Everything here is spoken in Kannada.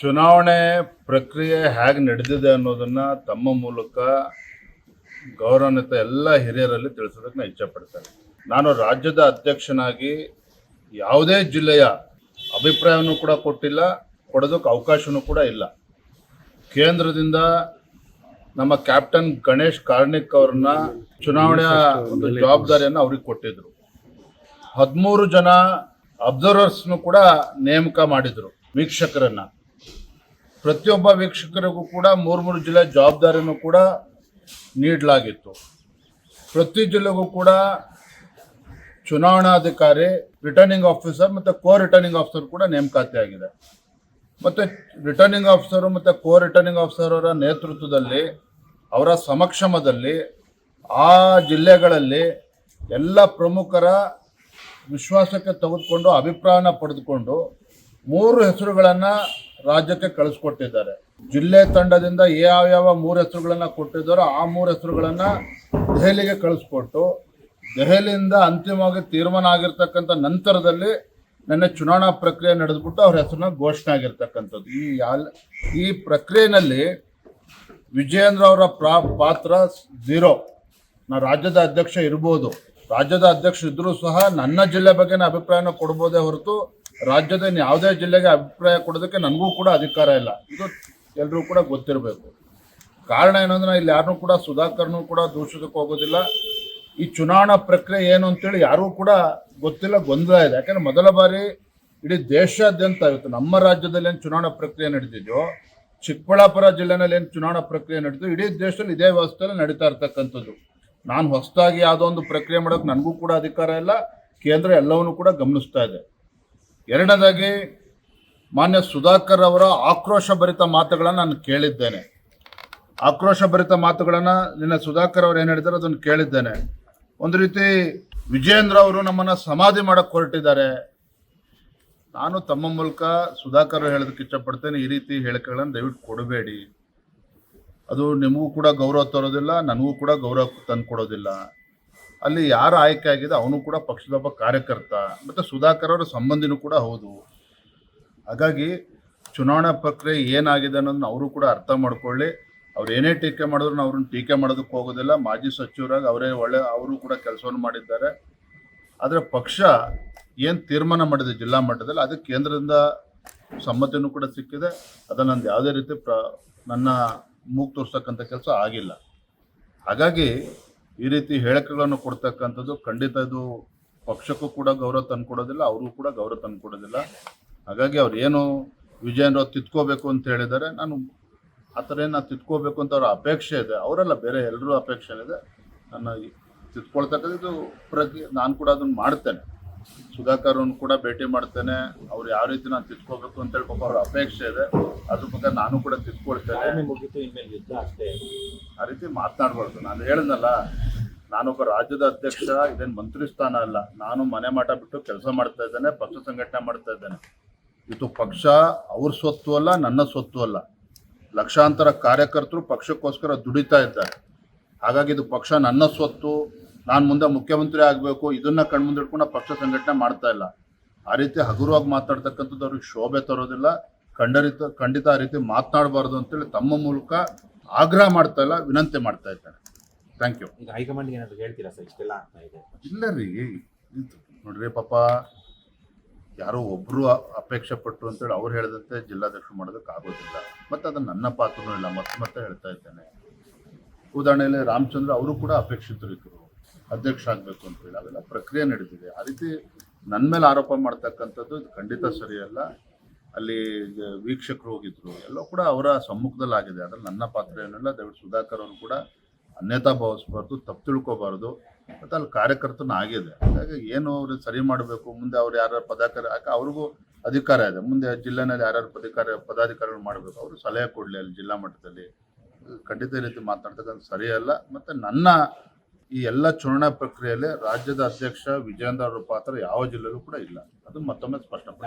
ಚುನಾವಣೆ ಪ್ರಕ್ರಿಯೆ ಹೇಗೆ ನಡೆದಿದೆ ಅನ್ನೋದನ್ನು ತಮ್ಮ ಮೂಲಕ ಗೌರವಾನ್ವಿತ ಎಲ್ಲ ಹಿರಿಯರಲ್ಲಿ ತಿಳಿಸೋದಕ್ಕೆ ನಾನು ಇಚ್ಛಪಡ್ತೇನೆ ನಾನು ರಾಜ್ಯದ ಅಧ್ಯಕ್ಷನಾಗಿ ಯಾವುದೇ ಜಿಲ್ಲೆಯ ಅಭಿಪ್ರಾಯವನ್ನು ಕೂಡ ಕೊಟ್ಟಿಲ್ಲ, ಕೊಡೋದಕ್ಕೆ ಅವಕಾಶವೂ ಕೂಡ ಇಲ್ಲ. ಕೇಂದ್ರದಿಂದ ನಮ್ಮ ಕ್ಯಾಪ್ಟನ್ ಗಣೇಶ್ ಕಾರ್ಣಿಕ್ ಅವ್ರನ್ನ ಚುನಾವಣೆಯ ಒಂದು ಜವಾಬ್ದಾರಿಯನ್ನು ಅವ್ರಿಗೆ ಕೊಟ್ಟಿದ್ರು. ಹದಿಮೂರು ಜನ ಅಬ್ಸರ್ವರ್ಸ್ನು ಕೂಡ ನೇಮಕ ಮಾಡಿದರು ವೀಕ್ಷಕರನ್ನ. ಪ್ರತಿಯೊಬ್ಬ ವೀಕ್ಷಕರಿಗೂ ಕೂಡ ಮೂರು ಮೂರು ಜಿಲ್ಲೆ ಜವಾಬ್ದಾರಿನೂ ಕೂಡ ನೀಡಲಾಗಿತ್ತು. ಪ್ರತಿ ಜಿಲ್ಲೆಗೂ ಕೂಡ ಚುನಾವಣಾಧಿಕಾರಿ ರಿಟರ್ನಿಂಗ್ ಆಫೀಸರ್ ಮತ್ತು ಕೋ ರಿಟರ್ನಿಂಗ್ ಆಫೀಸರ್ ಕೂಡ ನೇಮಕಾತಿ ಆಗಿದೆ ಮತ್ತು ರಿಟರ್ನಿಂಗ್ ಆಫೀಸರು ಮತ್ತು ಕೋ ರಿಟರ್ನಿಂಗ್ ಆಫೀಸರ್ ಅವರ ನೇತೃತ್ವದಲ್ಲಿ, ಅವರ ಸಮಕ್ಷಮದಲ್ಲಿ, ಆ ಜಿಲ್ಲೆಗಳಲ್ಲಿ ಎಲ್ಲ ಪ್ರಮುಖರ ವಿಶ್ವಾಸಕ್ಕೆ ತೆಗೆದುಕೊಂಡು, ಅಭಿಪ್ರಾಯನ ಪಡೆದುಕೊಂಡು ಮೂರು ಹೆಸರುಗಳನ್ನು ರಾಜ್ಯಕ್ಕೆ ಕಳಿಸ್ಕೊಟ್ಟಿದ್ದಾರೆ. ಜಿಲ್ಲೆ ತಂಡದಿಂದ ಯಾವ ಯಾವ ಮೂರು ಹೆಸರುಗಳನ್ನು ಕೊಟ್ಟಿದ್ದಾರೋ ಆ ಮೂರು ಹೆಸರುಗಳನ್ನು ದೆಹಲಿಗೆ ಕಳಿಸ್ಕೊಟ್ಟು, ದೆಹಲಿಯಿಂದ ಅಂತಿಮವಾಗಿ ತೀರ್ಮಾನ ಆಗಿರ್ತಕ್ಕಂಥ ನಂತರದಲ್ಲಿ ನನ್ನ ಚುನಾವಣಾ ಪ್ರಕ್ರಿಯೆ ನಡೆದ್ಬಿಟ್ಟು ಅವ್ರ ಹೆಸರನ್ನ ಘೋಷಣೆ ಆಗಿರ್ತಕ್ಕಂಥದ್ದು. ಈ ಯಾಲ್, ಈ ಪ್ರಕ್ರಿಯೆಯಲ್ಲಿ ವಿಜಯೇಂದ್ರ ಅವರ ಪ್ರಾ, ಪಾತ್ರ ಝೀರೋ. ನಾ ರಾಜ್ಯದ ಅಧ್ಯಕ್ಷ ಇರ್ಬೋದು. ರಾಜ್ಯದ ಅಧ್ಯಕ್ಷ ಇದ್ರೂ ಸಹ ನನ್ನ ಜಿಲ್ಲೆ ಬಗ್ಗೆನ ಅಭಿಪ್ರಾಯನ ಕೊಡ್ಬೋದೇ ಹೊರತು ರಾಜ್ಯದ ಯಾವುದೇ ಜಿಲ್ಲೆಗೆ ಅಭಿಪ್ರಾಯ ಕೊಡೋದಕ್ಕೆ ನನಗೂ ಕೂಡ ಅಧಿಕಾರ ಇಲ್ಲ. ಇದು ಎಲ್ಲರೂ ಕೂಡ ಗೊತ್ತಿರಬೇಕು. ಕಾರಣ ಏನಂದ್ರೆ ಇಲ್ಲಿ ಯಾರನ್ನೂ ಕೂಡ ಸುಧಾಕರ್ನೂ ಕೂಡ ದೂಷಿಸಕ್ಕೆ ಹೋಗೋದಿಲ್ಲ. ಈ ಚುನಾವಣಾ ಪ್ರಕ್ರಿಯೆ ಏನು ಅಂತೇಳಿ ಯಾರೂ ಕೂಡ ಗೊತ್ತಿಲ್ಲ, ಗೊಂದಲ ಇದೆ. ಯಾಕಂದ್ರೆ ಮೊದಲ ಬಾರಿ ಇಡೀ ದೇಶಾದ್ಯಂತ ಇವತ್ತು ನಮ್ಮ ರಾಜ್ಯದಲ್ಲಿ ಏನು ಚುನಾವಣಾ ಪ್ರಕ್ರಿಯೆ ನಡೆದಿದೆಯೋ ಚಿಕ್ಕಬಳ್ಳಾಪುರ ಜಿಲ್ಲೆನಲ್ಲಿ ಏನು ಚುನಾವಣಾ ಪ್ರಕ್ರಿಯೆ ನಡೆದು ಇಡೀ ದೇಶದಲ್ಲಿ ಇದೇ ವ್ಯವಸ್ಥೆಯಲ್ಲಿ ನಡೀತಾ ಇರ್ತಕ್ಕಂಥದ್ದು. ನಾನು ಹೊಸದಾಗಿ ಯಾವುದೋ ಒಂದು ಪ್ರಕ್ರಿಯೆ ಮಾಡೋಕೆ ನನಗೂ ಕೂಡ ಅಧಿಕಾರ ಇಲ್ಲ. ಕೇಂದ್ರ ಎಲ್ಲವನ್ನೂ ಕೂಡ ಗಮನಿಸ್ತಾ ಇದೆ. ಎರಡನೇದಾಗಿ ಮಾನ್ಯ ಸುಧಾಕರ್ ಅವರ ಆಕ್ರೋಶಭರಿತ ಮಾತುಗಳನ್ನು ನಾನು ಕೇಳಿದ್ದೇನೆ. ಆಕ್ರೋಶಭರಿತ ಮಾತುಗಳನ್ನು ನಿನ್ನ ಸುಧಾಕರ್ ಅವರು ಏನು ಹೇಳಿದ್ದಾರೆ ಅದನ್ನು ಕೇಳಿದ್ದೇನೆ. ಒಂದು ರೀತಿ ವಿಜಯೇಂದ್ರ ಅವರು ನಮ್ಮನ್ನು ಸಮಾಧಿ ಮಾಡಕ್ಕೆ ಹೊರಟಿದ್ದಾರೆ. ನಾನು ತಮ್ಮ ಮೂಲಕ ಸುಧಾಕರ್ ಹೇಳೋದಕ್ಕೆ ಇಷ್ಟಪಡ್ತೇನೆ. ಈ ರೀತಿ ಹೇಳಿಕೆಗಳನ್ನು ದಯವಿಟ್ಟು ಕೊಡಬೇಡಿ. ಅದು ನಿಮಗೂ ಕೂಡ ಗೌರವ ತರೋದಿಲ್ಲ, ನನಗೂ ಕೂಡ ಗೌರವ ತಂದು ಕೊಡೋದಿಲ್ಲ ಅಲ್ಲಿ ಯಾರು ಆಯ್ಕೆ ಆಗಿದೆ ಅವನು ಕೂಡ ಪಕ್ಷದ ಒಬ್ಬ ಕಾರ್ಯಕರ್ತ, ಮತ್ತು ಸುಧಾಕರ್ ಅವರ ಸಂಬಂಧಿನೂ ಕೂಡ ಹೌದು. ಹಾಗಾಗಿ ಚುನಾವಣಾ ಪ್ರಕ್ರಿಯೆ ಏನಾಗಿದೆ ಅನ್ನೋದನ್ನ ಅವರು ಕೂಡ ಅರ್ಥ ಮಾಡ್ಕೊಳ್ಳಿ. ಅವ್ರು ಏನೇ ಟೀಕೆ ಮಾಡಿದ್ರು ಅವ್ರನ್ನ ಟೀಕೆ ಮಾಡೋದಕ್ಕೆ ಹೋಗೋದಿಲ್ಲ. ಮಾಜಿ ಸಚಿವರಾಗಿ ಅವರೇ ಒಳ್ಳೆ, ಅವರು ಕೂಡ ಕೆಲಸವನ್ನು ಮಾಡಿದ್ದಾರೆ. ಆದರೆ ಪಕ್ಷ ಏನು ತೀರ್ಮಾನ ಮಾಡಿದೆ ಜಿಲ್ಲಾ ಮಟ್ಟದಲ್ಲಿ ಅದಕ್ಕೆ ಕೇಂದ್ರದಿಂದ ಸಮ್ಮತಿನೂ ಕೂಡ ಸಿಕ್ಕಿದೆ. ಅದನ್ನು ನಂದು ಯಾವುದೇ ರೀತಿ ಪ್ರ, ನನ್ನ ಮೂಗು ತೋರಿಸ್ತಕ್ಕಂಥ ಕೆಲಸ ಆಗಿಲ್ಲ. ಹಾಗಾಗಿ ಈ ರೀತಿ ಹೇಳಿಕೆಗಳನ್ನು ಕೊಡ್ತಕ್ಕಂಥದ್ದು ಖಂಡಿತ ಇದು ಪಕ್ಷಕ್ಕೂ ಕೂಡ ಗೌರವ ತಂದುಕೊಡೋದಿಲ್ಲ ಅವ್ರಿಗೂ ಕೂಡ ಗೌರವ ತಂದುಕೊಡೋದಿಲ್ಲ ಹಾಗಾಗಿ ಅವ್ರು ಏನು ವಿಜಯೇಂದ್ರ ಅವ್ರು ತಿದ್ಕೋಬೇಕು ಅಂತ ಹೇಳಿದ್ದಾರೆ ನಾನು ಆ ಥರ ಏನು ತಿತ್ಕೋಬೇಕು ಅಂತ ಅವ್ರ ಅಪೇಕ್ಷೆ ಇದೆ. ಅವರೆಲ್ಲ ಬೇರೆ ಎಲ್ಲರೂ ಅಪೇಕ್ಷೆ ಇದೆ. ನನ್ನ ತಿತ್ಕೊಳ್ತಕ್ಕಂಥ ತಿದ್ಕೊಳ್ತಕ್ಕಂಥದ್ದು ಪ್ರತಿ ನಾನು ಕೂಡ ಅದನ್ನು ಮಾಡ್ತೇನೆ. ಸುಧಾಕರ್ ಅವ್ರನ್ನ ಕೂಡ ಭೇಟಿ ಮಾಡ್ತೇನೆ. ಅವ್ರು ಯಾವ ರೀತಿ ನಾನು ತಿದ್ಕೋಬೇಕು ಅಂತ ಹೇಳ್ಬೇಕು ಅವ್ರ ಅಪೇಕ್ಷೆ ಇದೆ. ಅದ್ರ ಬಗ್ಗೆ ನಾನು ಕೂಡ ಅಷ್ಟೇ. ಆ ರೀತಿ ಮಾತನಾಡ್ಬಾರ್ದು. ನಾನು ಹೇಳಿದ್ನಲ್ಲ ನಾನೊಬ್ಬ ರಾಜ್ಯದ ಅಧ್ಯಕ್ಷ, ಇದೇನು ಮಂತ್ರಿ ಸ್ಥಾನ ಅಲ್ಲ. ನಾನು ಮನೆ ಮಾಟ ಬಿಟ್ಟು ಕೆಲಸ ಮಾಡ್ತಾ ಇದ್ದೇನೆ, ಪಕ್ಷ ಸಂಘಟನೆ ಮಾಡ್ತಾ ಇದ್ದೇನೆ. ಇದು ಪಕ್ಷ ಅವ್ರ ಸ್ವತ್ತು ಅಲ್ಲ, ನನ್ನ ಸ್ವತ್ತು ಅಲ್ಲ. ಲಕ್ಷಾಂತರ ಕಾರ್ಯಕರ್ತರು ಪಕ್ಷಕ್ಕೋಸ್ಕರ ದುಡಿತಾ ಇದ್ದಾರೆ. ಹಾಗಾಗಿ ಇದು ಪಕ್ಷ ನನ್ನ ಸ್ವತ್ತು. ನಾನು ಮುಂದೆ ಮುಖ್ಯಮಂತ್ರಿ ಆಗಬೇಕು, ಇದನ್ನ ಕಣ್ಮುಂದಿಟ್ಕೊಂಡು ಪಕ್ಷ ಸಂಘಟನೆ ಮಾಡ್ತಾ ಇಲ್ಲ. ಆ ರೀತಿ ಹಗುರವಾಗಿ ಮಾತಾಡ್ತಕ್ಕಂಥದ್ದು ಅವ್ರಿಗೆ ಶೋಭೆ ತರೋದಿಲ್ಲ. ಖಂಡರಿತ, ಖಂಡಿತ ಆ ರೀತಿ ಮಾತನಾಡಬಾರ್ದು ಅಂತೇಳಿ ತಮ್ಮ ಮೂಲಕ ಆಗ್ರಹ ಮಾಡ್ತಾ ಇಲ್ಲ, ವಿನಂತಿ ಮಾಡ್ತಾ ಇದ್ದಾರೆ. ಥ್ಯಾಂಕ್ ಯು ಈಗ ಹೈಕಮಾಂಡ್ಗೆ ಏನಾದ್ರು ಹೇಳ್ತೀರಾ ಸರ್ ಇಷ್ಟೆಲ್ಲ ಆಗ್ತಾ ಇದೆ ಇಲ್ಲ ರೀ. ಇದು ನೋಡ್ರಿ ಪಾಪ ಯಾರೋ ಒಬ್ರು ಅ- ಅಪೇಕ್ಷೆ ಪಟ್ಟರು ಅಂತೇಳಿ ಅವ್ರು ಹೇಳಿದಂತೆ ಜಿಲ್ಲಾಧ್ಯಕ್ಷರು ಮಾಡೋದಕ್ಕೆ ಆಗೋದಿಲ್ಲ. ಮತ್ತೆ ಅದು ನನ್ನ ಪಾತ್ರನೂ ಇಲ್ಲ ಮತ್ತೆ ಮತ್ತೆ ಹೇಳ್ತಾ ಇದ್ದೇನೆ. ಉದಾಹರಣೆಯಲ್ಲಿ ರಾಮಚಂದ್ರ ಅವರು ಕೂಡ ಅಪೇಕ್ಷಿತರು ಇದ್ರು. ಅಧ್ಯಕ್ಷ ಆಗಬೇಕು ಅಂತೇಳಿ ಅವೆಲ್ಲ ಪ್ರಕ್ರಿಯೆ ನಡೆದಿದೆ. ಆ ರೀತಿ ನನ್ನ ಮೇಲೆ ಆರೋಪ ಮಾಡ್ತಕ್ಕಂಥದ್ದು ಇದು ಖಂಡಿತ ಸರಿಯಲ್ಲ. ಅಲ್ಲಿ ವೀಕ್ಷಕರು ಹೋಗಿದ್ರು. ಎಲ್ಲ ಕೂಡ ಅವರ ಸಮ್ಮುಖದಲ್ಲಿ ಆಗಿದೆ ಅದ್ರಲ್ಲಿ ನನ್ನ ಪಾತ್ರ ಏನಿಲ್ಲ. ದಯವಿಟ್ಟು ಸುಧಾಕರ್ ಅವರು ಕೂಡ ಅನ್ಯತಾ ಭಾವಿಸ್ಬಾರ್ದು, ತಪ್ಪು ತಿಳ್ಕೊಬಾರ್ದು, ಮತ್ತು ಅಲ್ಲಿ ಕಾರ್ಯಕರ್ತನ ಆಗಿದೆ. ಹಾಗಾಗಿ ಏನು ಅವ್ರು ಸರಿ ಮಾಡಬೇಕು, ಮುಂದೆ ಅವ್ರು ಯಾರ್ಯಾರು ಪದಾಧಿಕಾರಿ, ಯಾಕೆ ಅವ್ರಿಗೂ ಅಧಿಕಾರ ಇದೆ. ಮುಂದೆ ಜಿಲ್ಲೆನಲ್ಲಿ ಯಾರ್ಯಾರು ಪದಾಧಿಕಾರಿ, ಪದಾಧಿಕಾರಿಗಳು ಮಾಡಬೇಕು, ಅವರು ಸಲಹೆ ಕೊಡಲಿ ಅಲ್ಲಿ ಜಿಲ್ಲಾ ಮಟ್ಟದಲ್ಲಿ. ಖಂಡಿತ ರೀತಿ ಮಾತನಾಡ್ತಕ್ಕಂಥ ಸರಿಯಲ್ಲ ಮತ್ತು ನನ್ನ ಈ ಎಲ್ಲ ಚುನಾವಣಾ ಪ್ರಕ್ರಿಯೆಯಲ್ಲಿ ರಾಜ್ಯದ ಅಧ್ಯಕ್ಷ ವಿಜೇಂದ್ರ ಅವರ ಪಾತ್ರ ಯಾವ ಜಿಲ್ಲೆಯಲ್ಲೂ ಕೂಡ ಇಲ್ಲ. ಅದು ಮತ್ತೊಮ್ಮೆ ಸ್ಪಷ್ಟಪಡಿಸಿ